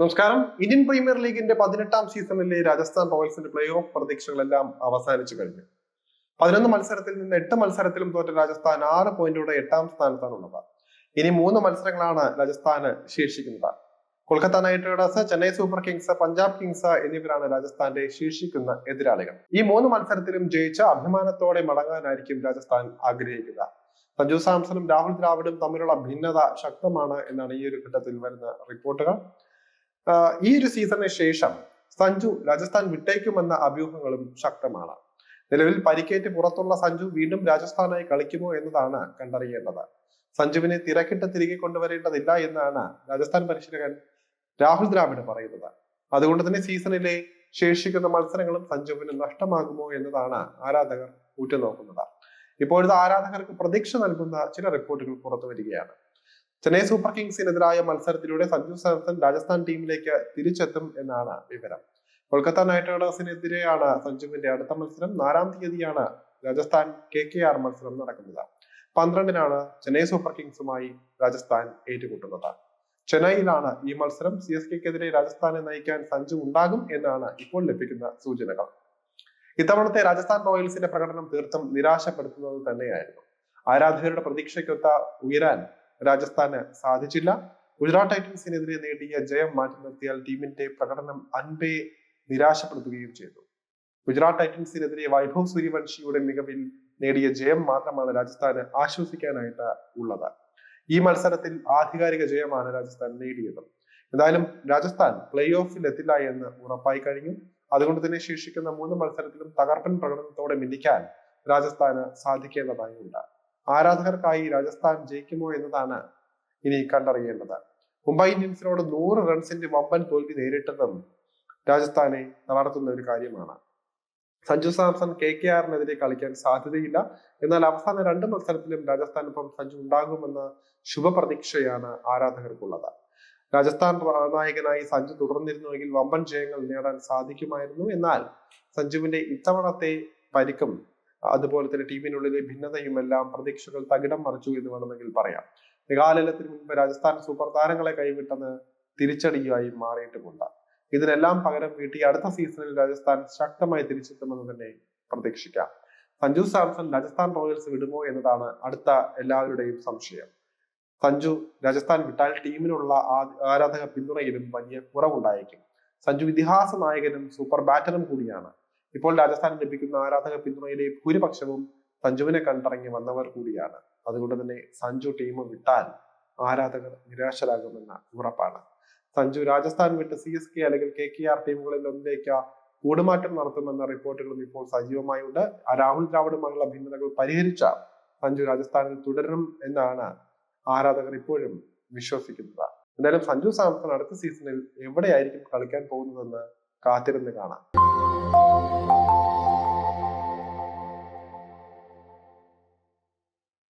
നമസ്കാരം. Indian premier ലീഗിന്റെ പതിനെട്ടാം സീസണിലെ രാജസ്ഥാൻ റോയൽസിന്റെ പ്ലേ ഓഫ് പ്രതീക്ഷകളെല്ലാം അവസാനിച്ചു കഴിഞ്ഞു. പതിനൊന്ന് മത്സരത്തിൽ നിന്ന് എട്ട് മത്സരത്തിലും തോറ്റ രാജസ്ഥാൻ ആറ് പോയിന്റോടെ എട്ടാം സ്ഥാനത്താണ് ഉള്ളത്. ഇനി മൂന്ന് മത്സരങ്ങളാണ് രാജസ്ഥാന് ശേഷിക്കുന്നത്. Kolkata knight riders Chennai super kings Punjab kings എന്നിവരാണ് രാജസ്ഥാന്റെ ശേഷിക്കുന്ന എതിരാളികൾ. ഈ മൂന്ന് മത്സരത്തിലും ജയിച്ച അഭിമാനത്തോടെ മടങ്ങാനായിരിക്കും രാജസ്ഥാൻ ആഗ്രഹിക്കുക. സഞ്ജു സാംസണും രാഹുൽ ദ്രാവിഡും തമ്മിലുള്ള ഭിന്നത ശക്തമാണ് എന്നാണ് ഈ ഒരു ഘട്ടത്തിൽ വരുന്ന റിപ്പോർട്ടുകൾ. ഈ ഒരു സീസണിന് ശേഷം സഞ്ജു രാജസ്ഥാൻ വിട്ടേക്കുമെന്ന അഭ്യൂഹങ്ങളും ശക്തമാണ്. നിലവിൽ പരിക്കേറ്റ് പുറത്തുള്ള സഞ്ജു വീണ്ടും രാജസ്ഥാനായി കളിക്കുമോ എന്നതാണ് കണ്ടറിയേണ്ടത്. സഞ്ജുവിനെ തിരക്കിട്ട് തിരികെ കൊണ്ടുവരേണ്ടതില്ല എന്നാണ് രാജസ്ഥാൻ പരിശീലകൻ രാഹുൽ ദ്രാവിഡ് പറയുന്നത്. അതുകൊണ്ട് തന്നെ സീസണിലെ ശേഷിക്കുന്ന മത്സരങ്ങളും സഞ്ജുവിന് നഷ്ടമാകുമോ എന്നതാണ് ആരാധകർ ഉറ്റുനോക്കുന്നത് ഇപ്പോഴത്തെ ആരാധകർക്ക് പ്രതീക്ഷ നൽകുന്ന ചില റിപ്പോർട്ടുകൾ പുറത്തു വരികയാണ് ചെന്നൈ സൂപ്പർ കിങ്സിനെതിരായ മത്സരത്തിലൂടെ സഞ്ജു സാംസൺ രാജസ്ഥാൻ ടീമിലേക്ക് തിരിച്ചെത്തും എന്നാണ് വിവരം. കൊൽക്കത്ത നൈറ്റ് റൈഡേഴ്സിനെതിരെയാണ് സഞ്ജുവിന്റെ അടുത്ത മത്സരം. നാലാം തീയതിയാണ് രാജസ്ഥാൻ കെ കെ ആർ മത്സരം നടക്കുന്നത്. പന്ത്രണ്ടിനാണ് ചെന്നൈ സൂപ്പർ കിങ്സുമായി രാജസ്ഥാൻ ഏറ്റുമുട്ടുന്നത്. ചെന്നൈയിലാണ് ഈ മത്സരം. സി എസ് കെക്കെതിരെ രാജസ്ഥാനെ നയിക്കാൻ സഞ്ജു ഉണ്ടാകും എന്നാണ് ഇപ്പോൾ ലഭിക്കുന്ന സൂചനകൾ. ഇത്തവണത്തെ രാജസ്ഥാൻ റോയൽസിന്റെ പ്രകടനം തീർത്തും നിരാശപ്പെടുത്തുന്നത് തന്നെയായിരുന്നു. ആരാധകരുടെ പ്രതീക്ഷയ്ക്കൊത്ത ഉയരാൻ രാജസ്ഥാന് സാധിച്ചില്ല. ഗുജറാത്ത് ടൈറ്റൻസിനെതിരെ നേടിയ ജയം മാറ്റി നിർത്തിയാൽ ടീമിന്റെ പ്രകടനം അൻപേ നിരാശപ്പെടുത്തുകയും ചെയ്തു. ഗുജറാത്ത് ടൈറ്റൻസിനെതിരെ വൈഭവ് സൂര്യവംശിയുടെ മികവിൽ നേടിയ ജയം മാത്രമാണ് രാജസ്ഥാന് ആശ്വസിക്കാനായിട്ട് ഉള്ളത്. ഈ മത്സരത്തിൽ ആധികാരിക ജയമാണ് രാജസ്ഥാൻ നേടിയത്. എന്തായാലും രാജസ്ഥാൻ പ്ലേ ഓഫിൽ എത്തില്ല എന്ന് ഉറപ്പായി കഴിഞ്ഞു. അതുകൊണ്ട് തന്നെ ശേഷിക്കുന്ന മൂന്ന് മത്സരത്തിലും തകർപ്പൻ പ്രകടനത്തോടെ മിന്നിക്കാൻ രാജസ്ഥാന് സാധിക്കേണ്ടതായുണ്ട്. ആരാധകർക്കായി രാജസ്ഥാൻ ജയിക്കുമോ എന്നതാണ് ഇനി കണ്ടറിയേണ്ടത്. മുംബൈ ഇന്ത്യൻസിനോട് നൂറ് റൺസിന്റെ വമ്പൻ തോൽവി നേരിട്ടതും രാജസ്ഥാനെ തളർത്തുന്ന ഒരു കാര്യമാണ്. സഞ്ജു സാംസൺ കെ കെ ആറിനെതിരെ കളിക്കാൻ സാധ്യതയില്ല. എന്നാൽ അവസാന രണ്ട് മത്സരത്തിലും രാജസ്ഥാനൊപ്പം സഞ്ജു ഉണ്ടാകുമെന്ന ശുഭപ്രതീക്ഷയാണ് ആരാധകർക്കുള്ളത്. രാജസ്ഥാൻ നായകനായി സഞ്ജു തുടർന്നിരുന്നുവെങ്കിൽ വമ്പൻ ജയങ്ങൾ നേടാൻ സാധിക്കുമായിരുന്നു. എന്നാൽ സഞ്ജുവിന്റെ ഇത്തവണത്തെ പരിക്കും അതുപോലെ തന്നെ ടീമിനുള്ളിലെ ഭിന്നതയും എല്ലാം പ്രതീക്ഷകൾ തകിടം മറിച്ചു എന്ന് വേണമെങ്കിൽ പറയാം. മേഘാലയത്തിന് മുൻപ് രാജസ്ഥാൻ സൂപ്പർ താരങ്ങളെ കൈവിട്ടത് തിരിച്ചടിയായി മാറിയിട്ടുമുണ്ട്. ഇതിനെല്ലാം പകരം വീട്ടി അടുത്ത സീസണിൽ രാജസ്ഥാൻ ശക്തമായി തിരിച്ചെത്തുമെന്ന് തന്നെ പ്രതീക്ഷിക്കാം. സഞ്ജു സാംസൺ രാജസ്ഥാൻ റോയൽസ് വിടുമോ എന്നതാണ് അടുത്ത എല്ലാവരുടെയും സംശയം. സഞ്ജു രാജസ്ഥാൻ വിട്ടാൽ ടീമിനുള്ള ആരാധക പിന്തുണയിലും വലിയ കുറവുണ്ടായേക്കും. സഞ്ജു ഇതിഹാസ നായകനും സൂപ്പർ ബാറ്ററും കൂടിയാണ്. ഇപ്പോൾ രാജസ്ഥാനിൽ ലഭിക്കുന്ന ആരാധക പിന്തുണയിലെ ഭൂരിപക്ഷവും സഞ്ജുവിനെ കണ്ടിറങ്ങി വന്നവർ കൂടിയാണ്. അതുകൊണ്ട് തന്നെ സഞ്ജു ടീം വിട്ടാൽ ആരാധകർ നിരാശരാകുമെന്ന ഉറപ്പാണ്. സഞ്ജു രാജസ്ഥാൻ വിട്ട് സി എസ് കെ അല്ലെങ്കിൽ കെ കെ ആർ ടീമുകളിൽ ഒന്നിലേക്ക് കൂടുമാറ്റം നടത്തുമെന്ന റിപ്പോർട്ടുകളും ഇപ്പോൾ സജീവമായുണ്ട് രാഹുൽ ദ്രാവിഡുമായുള്ള ഭിന്നതകൾ പരിഹരിച്ച സഞ്ജു രാജസ്ഥാനിൽ തുടരും എന്നാണ് ആരാധകർ ഇപ്പോഴും വിശ്വസിക്കുന്നത്. എന്തായാലും സഞ്ജു സാംസൺ അടുത്ത സീസണിൽ എവിടെയായിരിക്കും കളിക്കാൻ പോകുന്നതെന്ന് കാത്തിരുന്ന് കാണാം. Thank you.